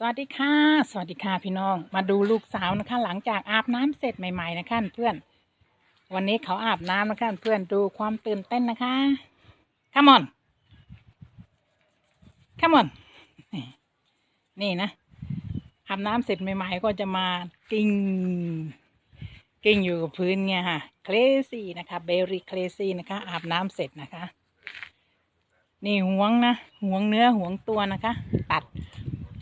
สวัสดีค่ะ สวัสดีค่ะพี่น้อง มาดูลูกสาวนะคะ หลังจากอาบน้ำเสร็จใหม่ๆนะคะเพื่อน วันนี้เขาอาบน้ำนะคะเพื่อนดูความตื่นเต้นนะคะ come on come on นี่นะอาบน้ำเสร็จใหม่ ๆ ก็จะมากิ้งกิ้งอยู่กับพื้นเนี่ยค่ะเคลซี่นะคะเบรี่เคลซี่นะคะ อาบน้ำเสร็จนะคะ นี่ห่วงนะห่วงเนื้อห่วงตัวนะคะ ตัด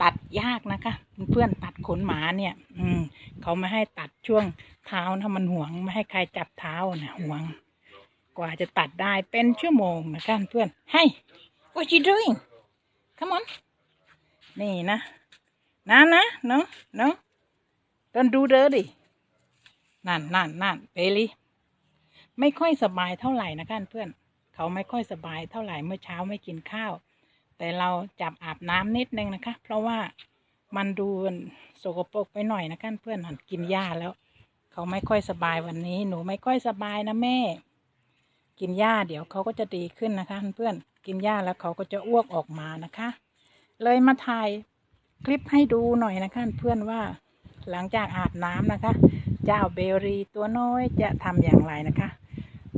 ตัดยากนะคะ เพื่อนตัดขนหมาเนี่ย อืมเขาไม่ให้ตัดช่วงเท้าถ้ามันห่วงไม่ให้ใครจับเท้านะห่วง กว่าจะตัดได้เป็นชั่วโมงนะคะเพื่อน Hey what you doing come on นี่นะนะนะ no no don't do dirty นั่นนั่นนั่นเบลลี่ไม่ค่อยสบายเท่าไหร่นะคะเพื่อน เขาไม่ค่อยสบายเท่าไหร่เมื่อเช้าไม่กินข้าว แต่เราจับอาบน้ำนิดนึงนะคะ เพราะว่ามันดูสกปรกไปหน่อยนะคะเพื่อนหันกินหญ้าแล้ว เขาไม่ค่อยสบายวันนี้ หนูไม่ค่อยสบายนะแม่ กินหญ้าเดี๋ยวเขาก็จะดีขึ้นนะคะเพื่อนกินหญ้าแล้วเขาก็จะอ้วกออกมานะคะ เลยมาถ่ายคลิปให้ดูหน่อยนะคะเพื่อนว่าหลังจากอาบน้ำนะคะ เจ้าเบลรีตัวน้อยจะทำอย่างไรนะคะ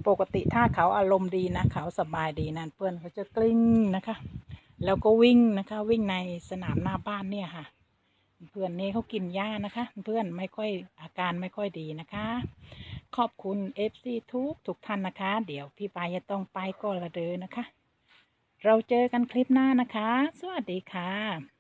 ปกติถ้าเขาอารมณ์ดีนะ เขาสบายดีนั่นเพื่อนเขาจะกลิ้งนะคะ แล้วก็วิ่งนะคะ วิ่งในสนามหน้าบ้านเนี่ยค่ะ เพื่อนนี้เขากินหญ้านะคะ เพื่อนไม่ค่อยอาการไม่ค่อยดีนะคะ ขอบคุณเอฟซีทุกทุกท่านนะคะ เดี๋ยวพี่ปายจะต้องไปก็ละเดอนะคะ เราเจอกันคลิปหน้านะคะ สวัสดีค่ะ